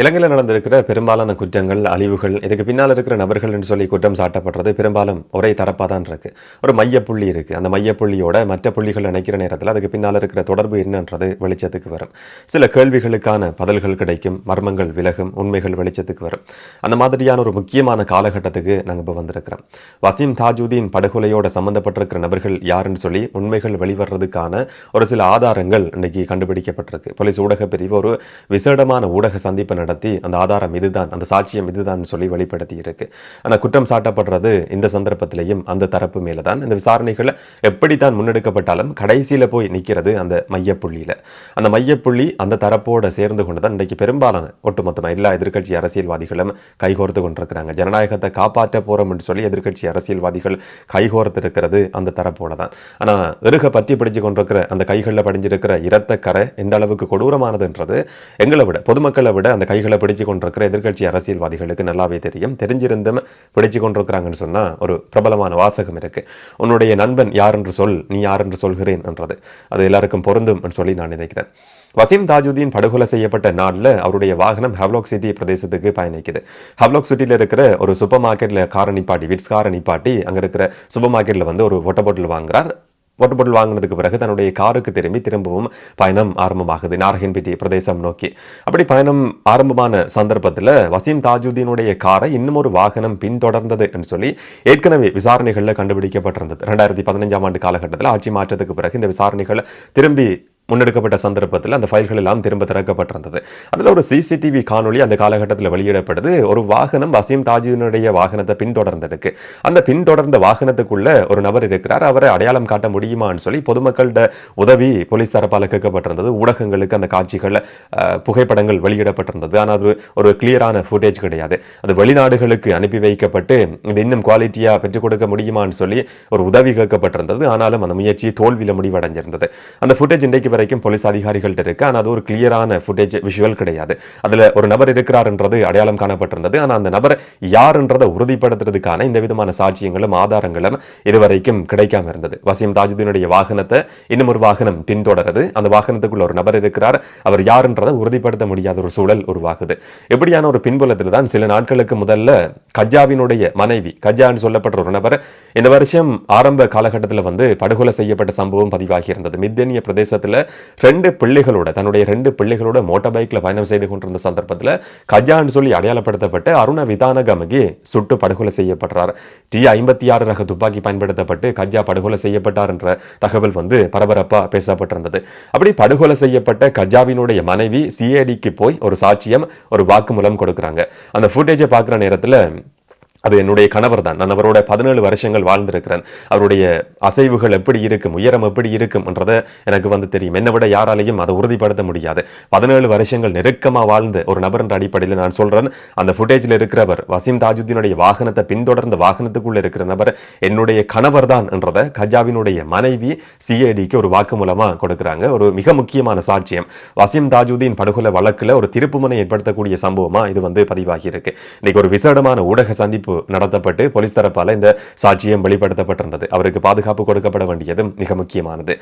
இலங்கையில் நடந்திருக்கிற பெரும்பாலான குற்றங்கள் அழிவுகள் இதுக்கு பின்னால் இருக்கிற நபர்கள் என்று சொல்லி குற்றம் சாட்டப்படுறது பெரும்பாலும் ஒரே தரப்பாக தான் இருக்குது ஒரு மையப்புள்ளி இருக்கு. அந்த மையப்புள்ளியோட மற்ற புள்ளிகள் இணைக்கிற நேரத்தில் அதுக்கு பின்னால் இருக்கிற தொடர்பு என்னன்றது வெளிச்சத்துக்கு வரும். சில கேள்விகளுக்கான பதில்கள் கிடைக்கும் மர்மங்கள் விலகும் உண்மைகள் வெளிச்சத்துக்கு வரும். அந்த மாதிரியான ஒரு முக்கியமான காலகட்டத்துக்கு நாங்கள் இப்போ வந்திருக்கிறோம். வசீம் தாஜுதீன் படுகொலையோட சம்பந்தப்பட்டிருக்கிற நபர்கள் யாருன்னு சொல்லி உண்மைகள் வெளிவர்றதுக்கான ஒரு சில ஆதாரங்கள் இன்றைக்கி கண்டுபிடிக்கப்பட்டிருக்கு. போலீஸ் ஊடக பிரிவு ஒரு விசேடமான ஊடக சந்திப்பு நடத்தி அந்த ஆதாரம் இதுதான் அந்த சாட்சியம் இதுதான் சொல்லி வெளிப்படுத்தி இருக்கு. ஆனால் குற்றம் சாட்டப்படுறது இந்த சந்தர்ப்பத்திலையும் அந்த தரப்பு மேலே தான் இந்த விசாரணைகளை எப்படி தான் முன்னெடுக்கப்பட்டாலும் கடைசியில் போய் நிற்கிறது அந்த மையப்புள்ளியில். அந்த மையப்புள்ளி அந்த தரப்போட சேர்ந்து கொண்டு தான் இன்றைக்கு பெரும்பாலான ஒட்டுமொத்தமாக எல்லா எதிர்கட்சி அரசியல்வாதிகளும் கைகோர்த்து கொண்டிருக்கிறாங்க. ஜனநாயகத்தை காப்பாற்ற போகிறோம் என்று சொல்லி எதிர்கட்சி அரசியல்வாதிகள் கைகோர்த்து இருக்கிறது அந்த தரப்போட தான் ஆனால் இறுக பற்றி பிடிச்சு கொண்டிருக்கிற அந்த கைகளில் படிஞ்சிருக்கிற இரத்த கரை எந்த அளவுக்கு கொடூரமானதுன்றது எங்களை விட பொதுமக்களை விட அந்த கை கைகளை பிடிச்சு கொண்டிருக்கிற எதிர்கட்சி அரசியல்வாதிகளுக்கு நல்லாவே தெரியும். தெரிஞ்சிருந்தும் பிடிச்சு கொண்டிருக்கிறாங்கன்னு சொன்னால் ஒரு பிரபலமான வாசகம் இருக்கு. உன்னுடைய நண்பன் யார் என்று சொல் நீ யார் என்று சொல்கிறேன் என்றது. அது எல்லாருக்கும் பொருந்தும் என்று சொல்லி நான் நினைக்கிறேன். வசீம் தாஜுதீன் படுகொலை செய்யப்பட்ட நாளில் அவருடைய வாகனம் ஹவ்லாக் சிட்டி பிரதேசத்துக்கு பயணிக்குது. ஹவ்லாக் சிட்டியில் இருக்கிற ஒரு சூப்பர் மார்க்கெட்டில் காரை நிப்பாட்டி விட்ஸ் காரை நிப்பாட்டி அங்கே இருக்கிற சூப்பர் மார்க்கெட்டில் வந்து ஒரு ஒட்ட பாட்டில் வாங்குறார். வாட்டர் பாட்டில் வாங்கினதுக்கு பிறகு தன்னுடைய காருக்கு திரும்பி திரும்பவும் பயணம் ஆரம்பமாகுது. நாரகன்பேட்டை பிரதேசம் நோக்கி. அப்படி பயணம் ஆரம்பமான சந்தர்ப்பத்தில் வசீம் தாஜுதீனுடைய காரை இன்னும் ஒரு வாகனம் பின்தொடர்ந்தது என்று சொல்லி ஏற்கனவே விசாரணைகளில் கண்டுபிடிக்கப்பட்டிருந்தது. ரெண்டாயிரத்தி பதினஞ்சாம் ஆண்டு காலகட்டத்தில் ஆட்சி மாற்றத்துக்கு பிறகு இந்த விசாரணைகளை திரும்பி முன்னெடுக்கப்பட்ட சந்தர்ப்பத்தில் அந்த ஃபைல்கள் எல்லாம் திரும்ப திறக்கப்பட்டிருந்தது. அதில் ஒரு சிசிடிவி காணொளி அந்த காலகட்டத்தில் வெளியிடப்படுது. ஒரு வாகனம் வசீம் தாஜினுடைய வாகனத்தை பின்தொடர்ந்ததுக்கு. அந்த பின்தொடர்ந்த வாகனத்துக்குள்ள ஒரு நபர் இருக்கிறார். அவரை அடையாளம் காட்ட முடியுமான்னு சொல்லி பொதுமக்களோட உதவி போலீஸ் தரப்பால் கேட்கப்பட்டிருந்தது. ஊடகங்களுக்கு அந்த காட்சிகள் புகைப்படங்கள் வெளியிடப்பட்டிருந்தது. ஆனால் அது ஒரு கிளியரான ஃபுட்டேஜ் கிடையாது. அது வெளிநாடுகளுக்கு அனுப்பி வைக்கப்பட்டு இது இன்னும் குவாலிட்டியாக பெற்றுக் கொடுக்க முடியுமான்னு சொல்லி ஒரு உதவி கேட்கப்பட்டிருந்தது. ஆனாலும் அந்த முயற்சி தோல்வியில் முடிவடைஞ்சிருந்தது. அந்த ஃபுட்டேஜ் இன்றைக்கு வரைக்கும் போலீஸ் அதிகாரிகள்ட்ட இருக்கு. ஆனால் அது ஒரு கிளியரான ஃபுட்டேஜ் விஷுவல் கிடையாது. அதில் ஒரு நபர் இருக்கிறார்ன்றது அடையாளம் காணப்பட்டிருந்தது. ஆனால் அந்த நபர் யாருன்றதை உறுதிப்படுத்துறதுக்கான இந்த விதமான சாட்சியங்களும் ஆதாரங்களும் இதுவரைக்கும் கிடைக்காம இருந்தது. வசீம் தாஜுதீனுடைய வாகனத்தை இன்னும் ஒரு வாகனம் பின்தொடருது. அந்த வாகனத்துக்குள்ள ஒரு நபர் இருக்கிறார். அவர் யாருன்றதை உறுதிப்படுத்த முடியாத ஒரு சூழல் உருவாகுது. இப்படியான ஒரு பின்புலத்தில் தான் சில நாட்களுக்கு முதல்ல கஜாவினுடைய மனைவி கஜான்னு சொல்லப்பட்ட ஒரு நபர் இந்த வருஷம் ஆரம்ப காலகட்டத்தில் வந்து படுகொலை செய்யப்பட்ட சம்பவம் பதிவாகி இருந்தது. மித்தனிய பிரதேசத்தில் ரெண்டு பிள்ளைகளோட தன்னுடைய ரெண்டு பிள்ளைகளோட மோட்டார் பைக்ல பயணம் செய்து கொண்டிருந்த சந்தர்ப்பத்தில் கஜான்னு சொல்லி அடையாளப்படுத்தப்பட்டு அருண விதானகமகி சுட்டு படுகொலை செய்யப்படுறார் டி ஐம்பத்தி ஆறு ரக துப்பாக்கி பயன்படுத்தப்பட்டு கஜா படுகொலை செய்யப்பட்டார் என்ற தகவல் வந்து பரபரப்பா பேசப்பட்டிருந்தது. அப்படி படுகொலை செய்யப்பட்ட கஜாவினுடைய மனைவி சிஐடிக்கு போய் ஒரு சாட்சியம் ஒரு வாக்குமூலம் கொடுக்குறாங்க. அந்த ஃபுட்டேஜை பார்க்குற நேரத்தில் அது என்னுடைய கணவர் தான் நான் அவரோட பதினேழு வருஷங்கள் வாழ்ந்திருக்கிறேன். அவருடைய அசைவுகள் எப்படி இருக்கும் உயரம் எப்படி இருக்கும் என்றதை எனக்கு வந்து தெரியும். என்னை விட யாராலையும் அதை உறுதிப்படுத்த முடியாது. பதினேழு வருஷங்கள் நெருக்கமாக வாழ்ந்த ஒரு நபர்ன்ற அடிப்படையில் நான் சொல்கிறேன் அந்த ஃபுட்டேஜில் இருக்கிறவர் வசீம் தாஜுதீனுடைய வாகனத்தை பின்தொடர்ந்த வாகனத்துக்குள்ளே இருக்கிற நபர் என்னுடைய கணவர் தான் என்றதை கஜாவினுடைய மனைவி சிஐடிக்கு ஒரு வாக்குமூலமாக கொடுக்குறாங்க. ஒரு மிக முக்கியமான சாட்சியம். வசீம் தாஜுதீன் படுகொலை வழக்கில் ஒரு திருப்புமுனை ஏற்படுத்தக்கூடிய சம்பவமாக இது வந்து பதிவாகி இருக்கு இன்னைக்கு ஒரு விசேடமான ஊடக சந்திப்பு நடத்தப்பட்டு போலீஸ் தரப்பால் இந்த சாட்சியம் வெளிப்படுத்தப்பட்டிருந்தது. அவருக்கு பாதுகாப்பு கொடுக்கப்பட வேண்டியது மிக முக்கியமானது.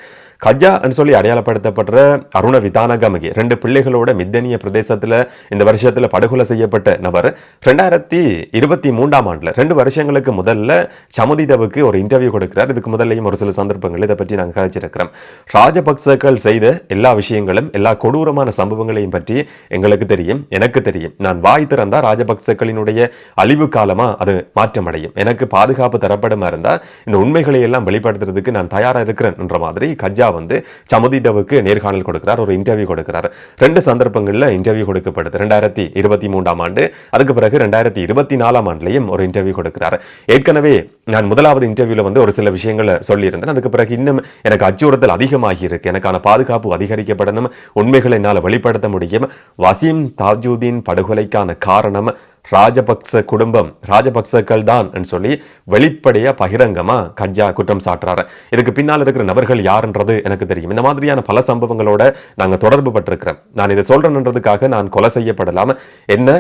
கஜா சொல்லி அடையாளப்படுத்தப்படுற அருண விதானகமகி ரெண்டு பிள்ளைகளோட மித்தனிய பிரதேசத்தில் இந்த வருஷத்தில் படுகொலை செய்யப்பட்ட நபர் ரெண்டாயிரத்தி இருபத்தி மூன்றாம் ஆண்டில் ரெண்டு வருஷங்களுக்கு முதல்ல சமுதிதவுக்கு ஒரு இன்டர்வியூ கொடுக்கிறார். இதுக்கு முதல்லையும் ஒரு சில சந்தர்ப்பங்கள் இதை பற்றி நாங்கள் கதைச்சிருக்கிறோம் ராஜபக்சர்கள் செய்த எல்லா விஷயங்களும் எல்லா கொடூரமான சம்பவங்களையும் பற்றி எங்களுக்கு தெரியும் எனக்கு தெரியும். நான் வாய் திறந்தா ராஜபக்சக்களினுடைய அழிவு காலமா அது மாற்றம் அடையும் எனக்கு பாதுகாப்பு தரப்படமா இருந்தால் இந்த உண்மைகளை எல்லாம் வெளிப்படுத்துறதுக்கு நான் தயாராக இருக்கிறேன் என்ற மாதிரி கஜா வந்து சமுதிதவுக்கு நேர்காணல் கொடுக்கிறார் ஒரு இன்டர்வியூ கொடுக்கிறார். ரெண்டு சந்தர்ப்பங்களில் இன்டர்வியூ கொடுக்கப்படுது. ரெண்டாயிரத்தி இருபத்தி மூன்றாம் ஆண்டு அதுக்கு பிறகு ரெண்டாயிரத்தி இருபத்தி நாலாம் ஆண்டுலையும் ஒரு இன்டர்வியூ கொடுக்கிறார். ஏற்கனவே நான் முதலாவது இன்டர்வியூவில் வந்து ஒரு சில விஷயங்களை சொல்லியிருந்தேன். அதுக்கு பிறகு இன்னும் எனக்கு அச்சுறுத்தல் அதிகமாகி இருக்கு. எனக்கான பாதுகாப்பு அதிகரிக்கப்படணும். உண்மைகளை என்னால் வெளிப்படுத்த முடியும். வசீம் தாஜுதீன் படுகொலைக்கான காரணம் ராஜபக்ச குடும்பம் ராஜபக்சக்கள் தான் சொல்லி வெளிப்படையா பகிரங்கமா கஜா குற்றம் சாட்டுறாரு. இதுக்கு பின்னால் இருக்கிற நபர்கள் யாருன்றது எனக்கு தெரியும். இந்த மாதிரியான பல சம்பவங்களோட நாங்கள் தொடர்பு பட்டிருக்கிறோம். நான் இதை சொல்றேன்றதுக்காக நான் கொலை செய்யப்படலாம். என்ன?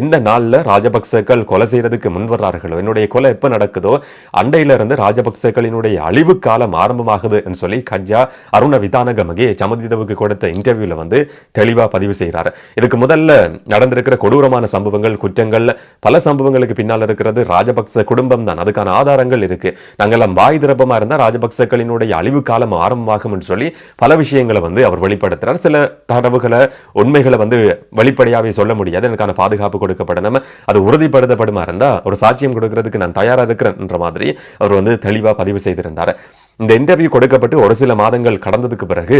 எந்த நாள்ல ராஜபக்சர்கள் கொலை செய்யறதுக்கு முன் வர்றார்களோ என்னுடைய கொலை எப்ப நடக்குதோ அண்டையில இருந்து ராஜபக்சேக்களினுடைய அழிவு காலம் ஆரம்பமாகுது என்று சொல்லி கஜா அருண விதானகமகே சமதிதவுக்கு கொடுத்த இன்டர்வியூல வந்து தெளிவா பதிவு செய்கிறார் இதுக்கு முதல்ல நடந்திருக்கிற கொடூரமான சம்பவங்கள் குற்றங்கள் பல சம்பவங்களுக்கு பின்னால் இருக்கிறது ராஜபக்ச குடும்பம் தான். அதுக்கான ஆதாரங்கள் இருக்கு. நாங்கெல்லாம் வாய் திரப்பமா இருந்தால் ராஜபக்சர்களினுடைய அழிவு காலம் ஆரம்பமாகும் என்று சொல்லி பல விஷயங்களை வந்து அவர் வெளிப்படுத்துறார். சில தரவுகளை உண்மைகளை வந்து வெளிப்படையாகவே சொல்ல முடியாது. எனக்கான பாதுகாப்பு கொடுக்கப்படணும் அது உறுதிப்படுத்தப்படுமா இருந்தா ஒரு சாட்சியம் கொடுக்கறதுக்கு நான் தயாரா இருக்கிறேன்ற மாதிரி அவர் வந்து தெளிவா பதிவு செய்திருந்தார். இந்த இன்டர்வியூ கொடுக்கப்பட்டு ஒரு சில மாதங்கள் கடந்ததுக்கு பிறகு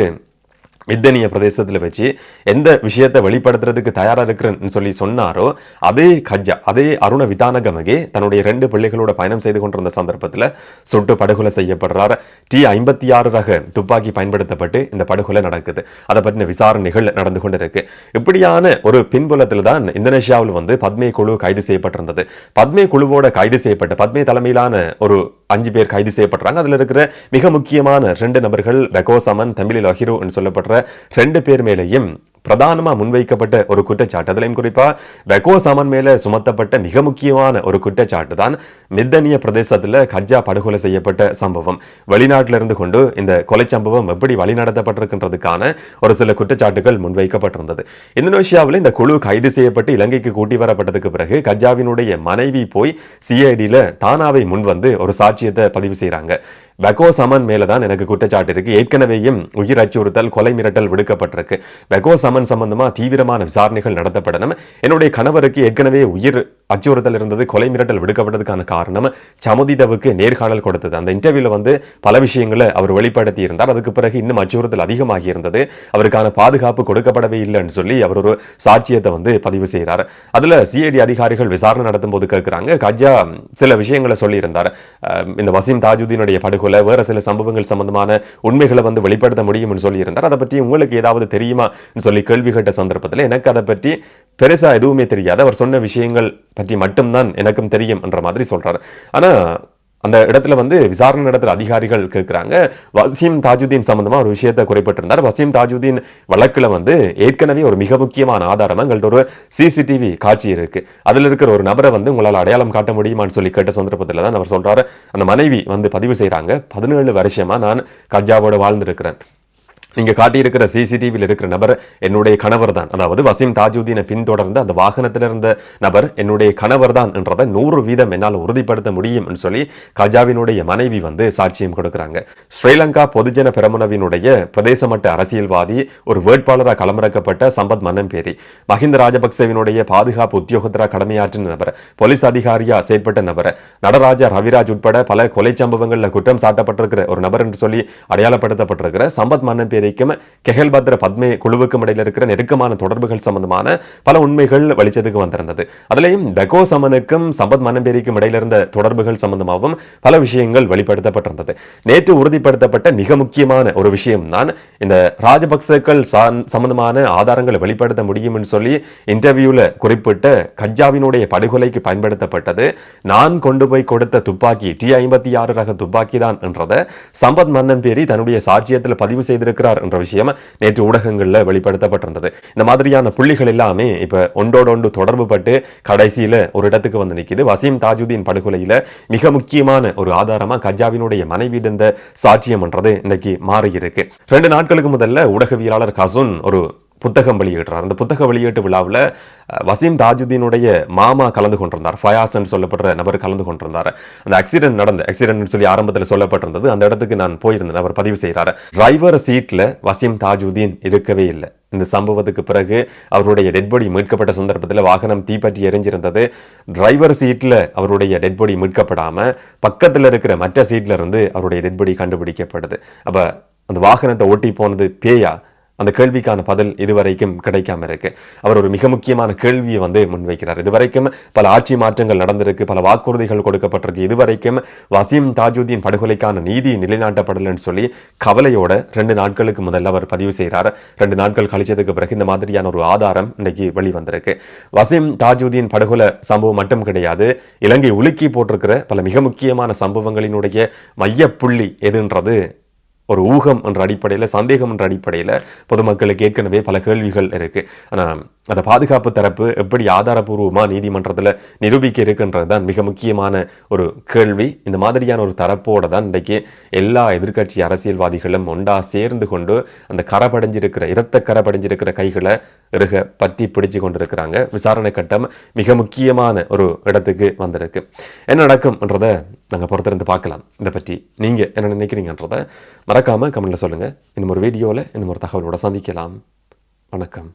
மித்தனிய பிரதேசத்தில் வச்சு எந்த விஷயத்தை வெளிப்படுத்துறதுக்கு தயாராக இருக்கிறேன்னு சொல்லி சொன்னாரோ அதே கஜ்ஜா அதே அருண விதானகமகே தன்னுடைய ரெண்டு பிள்ளைகளோட பயணம் செய்து கொண்டிருந்த சந்தர்ப்பத்தில் சுட்டு படுகொலை செய்யப்படுறார். டி ஐம்பத்தி ஆறு ரக துப்பாக்கி பயன்படுத்தப்பட்டு இந்த படுகொலை நடக்குது. அதை பற்றின விசாரணைகள் நடந்து கொண்டு இருக்கு இப்படியான ஒரு பின்புலத்தில் தான் இந்தோனேஷியாவில் வந்து பத்மே குழு கைது செய்யப்பட்டிருந்தது. பத்மே குழுவோட கைது செய்யப்பட்ட பத்மே தலைமையிலான ஒரு அஞ்சு பேர் கைது செய்யப்படுறாங்க அதுல இருக்கிற மிக முக்கியமான ரெண்டு நபர்கள் பெகோசமன் தமிழில் அஹிரோ சொல்லப்படுற ரெண்டு பேர் மேலேயும் பிரதானமாக முன்வைக்கப்பட்ட ஒரு குற்றச்சாட்டு. அதிலையும் குறிப்பாக வெகோ சமன் மேல சுமத்தப்பட்ட மிக முக்கியமான ஒரு குற்றச்சாட்டு தான் மித்தனிய பிரதேசத்தில் கஜா படுகொலை செய்யப்பட்ட சம்பவம். வெளிநாட்டில இருந்து கொண்டு இந்த கொலை சம்பவம் எப்படி வழிநடத்தப்பட்டிருக்கின்றதுக்கான ஒரு சில குற்றச்சாட்டுகள் முன்வைக்கப்பட்டிருந்தது. இந்தோனேஷியாவில் இந்த குழு கைது செய்யப்பட்டு இலங்கைக்கு கூட்டி வரப்பட்டதுக்கு பிறகு கஜாவினுடைய மனைவி போய் சிஐடியில் தானாவை முன் வந்து ஒரு சாட்சியத்தை பதிவு செய்கிறாங்க பெகோ சமன் மேல தான் எனக்கு குற்றச்சாட்டு இருக்கு. ஏற்கனவேயும் உயிர் அச்சுறுத்தல் கொலை மிரட்டல் விடுக்கப்பட்டிருக்கு. பெகோ சமன் சம்பந்தமா தீவிரமான விசாரணைகள் நடத்தப்படணும். என்னுடைய கணவருக்கு ஏற்கனவே உயிர் அச்சுறுத்தல் இருந்தது கொலை மிரட்டல் விடுக்கப்பட்டதுக்கான காரணம் சமுதிதவுக்கு நேர்காணல் கொடுத்தது. அந்த இன்டர்வியூல வந்து பல விஷயங்களை அவர் வெளிப்படுத்தி இருந்தார் அதுக்கு பிறகு இன்னும் அச்சுறுத்தல் அதிகமாகி இருந்தது. அவருக்கான பாதுகாப்பு கொடுக்கப்படவே இல்லைன்னு சொல்லி அவர் ஒரு சாட்சியத்தை வந்து பதிவு செய்கிறார் அதுல சிஐடி அதிகாரிகள் விசாரணை நடத்தும் போது கேட்கிறாங்க கஜா சில விஷயங்களை சொல்லியிருந்தார். இந்த வசீம் தாஜுதீனுடைய படுகொலை வேற சில சம்பவங்கள் சம்பந்தமான உண்மைகளை வந்து வெளிப்படுத்த முடியும்னு சொல்லியிருந்தார். அதை பற்றி உங்களுக்கு ஏதாவது தெரியுமா சொல்லி கேள்வி கேட்ட சந்தர்ப்பத்தில் எனக்கு அதை பற்றி பெருசா எதுவுமே தெரியாது. அவர் சொன்ன விஷயங்கள் பற்றி மட்டும்தான் எனக்கும் தெரியும் என்ற மாதிரி சொல்றாரு. ஆனா அந்த இடத்துல வந்து விசாரணை நடத்துகிற அதிகாரிகள் கேட்குறாங்க வசீம் தாஜுதீன் சம்மந்தமாக ஒரு விஷயத்தை குறிப்பிட்டிருந்தார். வசீம் தாஜுதீன் வழக்கில் வந்து ஏற்கனவே ஒரு மிக முக்கியமான ஆதாரம் எங்கள்கிட்ட ஒரு சிசிடிவி காட்சி இருக்குது அதில் இருக்கிற ஒரு நபரை வந்து உங்களால் அடையாளம் காட்ட முடியுமான்னு சொல்லி கேட்ட சந்தர்ப்பத்தில் தான் அவர் சொல்கிறாரு அந்த மனைவி வந்து பதிவு செய்கிறாங்க பதினேழு வருஷமாக நான் கஜாவோட வாழ்ந்திருக்கிறேன். இங்கே காட்டியிருக்கிற சிசிடிவியில் இருக்கிற நபர் என்னுடைய கணவர் தான். அதாவது வசீம் தாஜுதீனை பின்தொடர்ந்து அந்த வாகனத்தில் இருந்த நபர் என்னுடைய கணவர் தான் என்றதை நூறு வீதம் என்னால் உறுதிப்படுத்த முடியும் என்று சொல்லி கஜாவினுடைய மனைவி வந்து சாட்சியம் கொடுக்கிறாங்க. ஸ்ரீலங்கா பொதுஜன பெரமுனவினுடைய பிரதேச மட்ட அரசியல்வாதி ஒரு வேட்பாளராக களமிறக்கப்பட்ட சம்பத் மன்னம்பேரி மஹிந்த ராஜபக்சேவினுடைய பாதுகாப்பு உத்தியோகத்தராக கடமையாற்றின நபர் போலீஸ் அதிகாரியா செயற்பட்ட நபர் நடராஜா ரவிராஜ் உட்பட பல கொலை சம்பவங்களில் குற்றம் சாட்டப்பட்டிருக்கிற ஒரு நபர் என்று சொல்லி அடையாளப்படுத்தப்பட்டிருக்கிற சம்பத் மன்னம்பேரி கெஹல் பத்ர பத்மே குழுவுக்கும் இடையில் இருக்கிற நெருக்கமான தொடர்புகள் சம்பந்தமான பல உண்மைகள் வெளிச்சத்துக்கு வந்திருந்தது. அதுலேயும் பெகோ சமனுக்கும் சம்பத் மனம்பேரிக்கும் இடையில இருந்த தொடர்புகள் சம்பந்தமாகவும் பல விஷயங்கள் வெளிப்படுத்தப்பட்டிருந்தது. நேற்று உறுதிப்படுத்தப்பட்ட மிக முக்கியமான ஒரு விஷயம் தான் இந்த ராஜபக்சேக்கள் சம்பந்தமான ஆதாரங்களை வெளிப்படுத்த முடியும்னு சொல்லி இன்டர்வியூல குறிப்பிட்ட கஜாவினுடைய படுகொலைக்கு பயன்படுத்தப்பட்டது. நான் கொண்டு போய் கொடுத்த துப்பாக்கி டி ஐம்பத்தி ஆறு ரக துப்பாக்கி தான் என்றதை சம்பத் மன்னம்பேரி தன்னுடைய சாட்சியத்தில் பதிவு செய்திருக்கிற இருக்கிறார் என்ற விஷயம் நேற்று ஊடகங்களில் வெளிப்படுத்தப்பட்டிருந்தது. இந்த மாதிரியான புள்ளிகள் எல்லாமே இப்ப ஒன்றோடு ஒன்று தொடர்பு பட்டு கடைசியில ஒரு இடத்துக்கு வந்து நிக்குது. வசீம் தாஜுதீன் படுகொலையில மிக முக்கியமான ஒரு ஆதாரமா கஜாவினுடைய மனைவி இருந்த சாட்சியம் என்றது இன்னைக்கு மாறி இருக்கு ரெண்டு நாட்களுக்கு முதல்ல ஊடகவியலாளர் கசுன் ஒரு புத்தகம் வெளியிடுறார். அந்த புத்தக வெளியீட்டு விழாவில் வசீம் தாஜுதீனுடைய மாமா கலந்து கொண்டிருந்தார். ஃபயாசன் சொல்லப்படுற நபர் கலந்து கொண்டிருந்தார். அந்த ஆக்சிடென்ட் நடந்த ஆக்சிடென்ட் சொல்லி ஆரம்பத்தில் சொல்லப்பட்டிருந்தது. அந்த இடத்துக்கு நான் போயிருந்தேன். அவர் பதிவு செய்கிறார் டிரைவர் சீட்டில் வசீம் தாஜுதீன் இருக்கவே இல்லை. இந்த சம்பவத்துக்கு பிறகு அவருடைய டெட் பாடி மீட்கப்பட்ட சந்தர்ப்பத்தில் வாகனம் தீப்பற்றி எரிஞ்சிருந்தது. டிரைவர் சீட்டில் அவருடைய டெட் பாடி பக்கத்தில் இருக்கிற மற்ற சீட்டில் இருந்து அவருடைய டெட் பாடி கண்டுபிடிக்கப்படுது. அப்ப அந்த வாகனத்தை ஓட்டி போனது பேயா? அந்த கேள்விக்கான பதில் இதுவரைக்கும் கிடைக்காம இருக்கு. அவர் ஒரு மிக முக்கியமான கேள்வியை வந்து முன்வைக்கிறார். இதுவரைக்கும் பல ஆட்சி மாற்றங்கள் நடந்திருக்கு பல வாக்குறுதிகள் கொடுக்கப்பட்டிருக்கு. இதுவரைக்கும் வசீம் தாஜுதீன் படுகொலைக்கான நீதி நிலைநாட்டப்படலைன்னு சொல்லி கவலையோட ரெண்டு நாட்களுக்கு முதல்ல அவர் பதிவு செய்கிறார் ரெண்டு நாட்கள் கழிச்சதுக்கு பிறகு இந்த மாதிரியான ஒரு ஆதாரம் இன்னைக்கு வெளிவந்திருக்கு. வசீம் தாஜுதீன் படுகொலை சம்பவம் மட்டும் கிடையாது இலங்கை உலுக்கி போட்டிருக்கிற பல மிக முக்கியமான சம்பவங்களினுடைய மையப்புள்ளி எதுன்றது ஒரு ஊகம் என்ற அடிப்படையில் சந்தேகம் என்ற அடிப்படையில் பொதுமக்களுக்கு ஏற்கனவே பல கேள்விகள் இருக்குது ஆனால் அந்த பாதுகாப்பு தரப்பு எப்படி ஆதாரபூர்வமாக நீதிமன்றத்தில் நிரூபிக்க இருக்குன்றது தான் மிக முக்கியமான ஒரு கேள்வி. இந்த மாதிரியான ஒரு தரப்போடு தான் இன்றைக்கு எல்லா எதிர்க்கட்சி அரசியல்வாதிகளும் ஒன்றா சேர்ந்து கொண்டு அந்த கரப்படைஞ்சிருக்கிற இரத்த கரப்படைஞ்சிருக்கிற கைகளை இருக பற்றி பிடிச்சு கொண்டிருக்கிறாங்க. விசாரணை கட்டம் மிக முக்கியமான ஒரு இடத்துக்கு வந்திருக்கு. என்ன நடக்கும்ன்றதை நாங்கள் பொறுத்திருந்து பார்க்கலாம். இதை பற்றி நீங்கள் என்ன நினைக்கிறீங்கன்றதை மறக்காமல் கமெண்ட்டில் சொல்லுங்கள் இன்னும் ஒரு வீடியோவில் இன்னும் ஒரு தகவலோட சந்திக்கலாம். வணக்கம்.